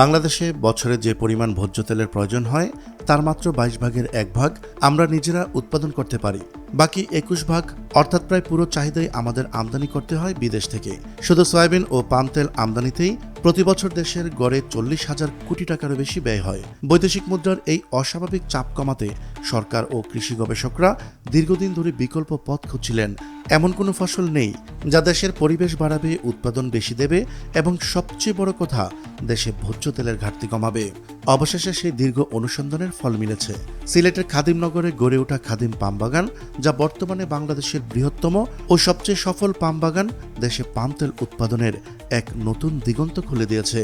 বাংলাদেশে বছরে যে পরিমাণ ভোজ্য তেলের প্রয়োজন হয়, তার মাত্র বাইশ ভাগের এক ভাগ আমরা নিজেরা উৎপাদন করতে পারি। বাকি একুশ ভাগ, অর্থাৎ প্রায় পুরো চাহিদাই আমাদের আমদানি করতে হয় বিদেশ থেকে। শুধু সয়াবিন ও পাম তেল আমদানিতেই প্রতি বছর দেশের গড়ে চল্লিশ হাজার কোটি টাকারও বেশি ব্যয় হয়। বৈদেশিক মুদ্রার এই অস্বাভাবিক চাপ কমাতে সরকার ও কৃষি গবেষকরা দীর্ঘদিন ধরে বিকল্প পথ খুঁজছিলেন। এমন কোনো ফসল নেই যা দেশের পরিবেশ বাড়াবে, উৎপাদন বেশি দেবে এবং সবচেয়ে বড় কথা দেশে ভোজ্য তেলের ঘাটতি কমাবে। অবশেষে সেই দীর্ঘ অনুসন্ধানের ফল মিলেছে। সিলেটের খাদিমনগরে গড়ে ওঠা খাদিম পাম বাগান, যা বর্তমানে বাংলাদেশের বৃহত্তম ও সবচেয়ে সফল পাম বাগান, দেশে পাম তেল উৎপাদনের এক নতুন দিগন্ত খুলে দিয়েছে।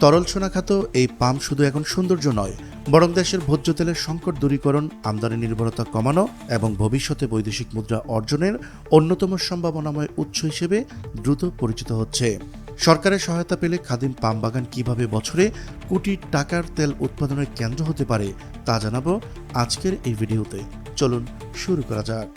তরল সোনাখাত এই পাম শুধু এখন সৌন্দর্য নয়, বরং দেশের ভোজ্য তেলের সংকট দূরীকরণ, আমদানি নির্ভরতা কমানো এবং ভবিষ্যতে বৈদেশিক মুদ্রা অর্জনের অন্যতম সম্ভাবনাময় উৎস হিসেবে দ্রুত পরিচিত হচ্ছে। সরকারের সহায়তা পেলে খাদিম পাম বাগান কীভাবে বছরে কোটি টাকার তেল উৎপাদনের কেন্দ্র হতে পারে তা জানাব আজকের এই ভিডিওতে। চলুন শুরু করা যাক।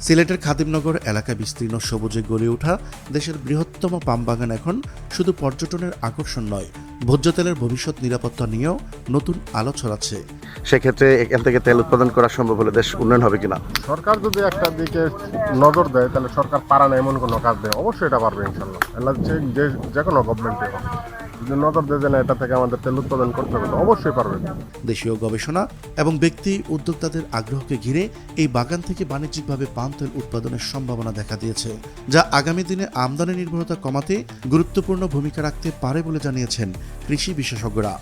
সিলেটের খাদিমনগর এলাকা বিস্তীর্ণ সবুজে গড়ে ওঠা দেশের বৃহত্তম পাম বাগান এখন শুধু পর্যটনের আকর্ষণ নয় ভোজ্য তেলের ভবিষ্যৎ নিরাপত্তা নিয়েও নতুন আলো ছড়াচ্ছে। সেক্ষেত্রে এখান থেকে তেল উৎপাদন করা সম্ভব হলে দেশ উন্নয়ন হবে কিনা? সরকার যদি একটা দিকে নজর দেয় তাহলে সরকার পারা না এমন কোনো কাজ দেয়। অবশ্যই এটা পারবে ইনশাল্লাহ। আল্লাহ যে কোনো গভর্নমেন্টে যদি দেয় না, এটা থেকে আমাদের তেল উৎপাদন করতে হবে অবশ্যই পারবে। দেশীয় গবেষণা এবং ব্যক্তি উদ্যোক্তাদের আগ্রহকে ঘিরে এই বাগান থেকে বাণিজ্যিকভাবে পাম তেল উৎপাদনের সম্ভাবনা দেখা দিয়েছে, যা আগামী দিনে আমদানি নির্ভরতা কমাতে গুরুত্বপূর্ণ ভূমিকা রাখতে পারে বলে জানিয়েছেন কৃষি বিশেষজ্ঞরা।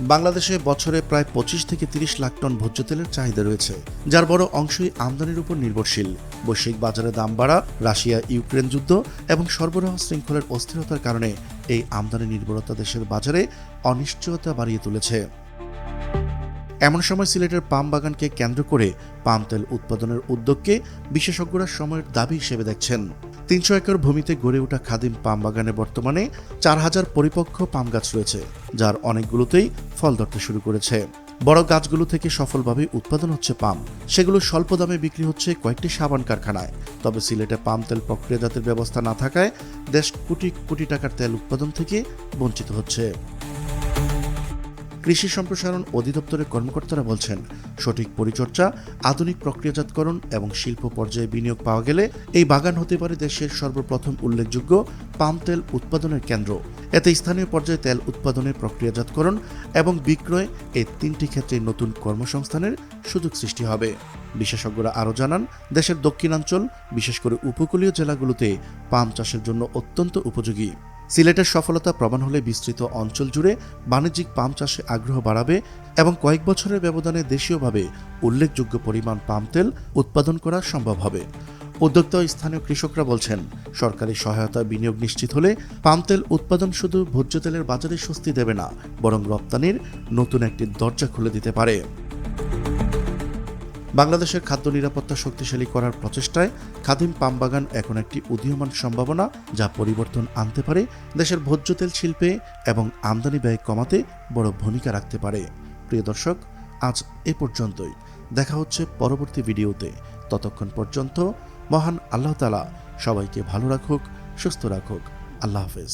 বাংলাদেশে বছরে প্রায় পঁচিশ থেকে তিরিশ লাখ টন ভোজ্য তেলের চাহিদা রয়েছে, যার বড় অংশই আমদানির উপর নির্ভরশীল। বৈশ্বিক বাজারে দাম বাড়া রাশিয়া ইউক্রেন যুদ্ধ এবং সরবরাহ শৃঙ্খলের অস্থিরতার কারণে এই আমদানি নির্ভরতা দেশের বাজারে অনিশ্চয়তা বাড়িয়ে তুলেছে। এমন সময় সিলেটের পাম বাগানকে কেন্দ্র করে পাম তেল উৎপাদনের উদ্যোগকে বিশেষজ্ঞরা সময়ের দাবি হিসেবে দেখছেন। তিনশো একর ভূমিতে গড়ে ওঠা খাদিম পাম বাগানে বর্তমানে চার হাজার পরিপক্ক পাম গাছ রয়েছে, যার অনেকগুলোতেই ফল ধরতে শুরু করেছে। বড় গাছগুলো থেকে সফলভাবে উৎপাদন হচ্ছে পাম। সেগুলো স্বল্প দামে বিক্রি হচ্ছে কয়েকটি সাবান কারখানায়। তবে সিলেটে পাম তেল প্রক্রিয়াজাতের ব্যবস্থা না থাকায় দেশ কোটি কোটি টাকার তেল উৎপাদন থেকে বঞ্চিত হচ্ছে। কৃষি সম্প্রসারণ অধিদপ্তরের কর্মকর্তারা বলছেন, সঠিক পরিচর্যা, আধুনিক প্রক্রিয়াজাতকরণ এবং শিল্প পর্যায়ে বিনিয়োগ পাওয়া গেলে এই বাগান হতে পারে দেশের সর্বপ্রথম উল্লেখযোগ্য পাম তেল উৎপাদনের কেন্দ্র। এতে স্থানীয় পর্যায়ে তেল উৎপাদনের প্রক্রিয়াজাতকরণ এবং বিক্রয় এই তিনটি ক্ষেত্রে নতুন কর্মসংস্থানের সুযোগ সৃষ্টি হবে। বিশেষজ্ঞরা আরও জানান, দেশের দক্ষিণাঞ্চল, বিশেষ করে উপকূলীয় জেলাগুলোতে পাম চাষের জন্য অত্যন্ত উপযোগী। সিলেটের সফলতা প্রমাণ হলে বিস্তৃত অঞ্চল জুড়ে বাণিজ্যিক পাম চাষে আগ্রহ বাড়াবে এবং কয়েক বছরের ব্যবধানে দেশীয়ভাবে উল্লেখযোগ্য পরিমাণ পাম তেল উৎপাদন করা সম্ভব হবে। উদ্যোক্তা স্থানীয় কৃষকরা বলছেন, সরকারি সহায়তা বিনিয়োগ নিশ্চিত হলে পাম তেল উৎপাদন শুধু ভোজ্য তেলের বাজারে স্বস্তি দেবে না, বরং রপ্তানির নতুন একটি দরজা খুলে দিতে পারে। বাংলাদেশের খাদ্য নিরাপত্তা শক্তিশালী করার প্রচেষ্টায় খাদিম পাম বাগান এখন একটি উদীয়মান সম্ভাবনা যা পরিবর্তন আনতে পারে দেশের ভোজ্য তেল শিল্পে এবং আমদানি ব্যয় কমাতে বড় ভূমিকা রাখতে পারে। প্রিয় দর্শক, আজ এ পর্যন্তই। দেখা হচ্ছে পরবর্তী ভিডিওতে। ততক্ষণ পর্যন্ত মহান আল্লাহ তালা সবাইকে ভালো রাখুক, সুস্থ রাখুক। আল্লাহ হাফেজ।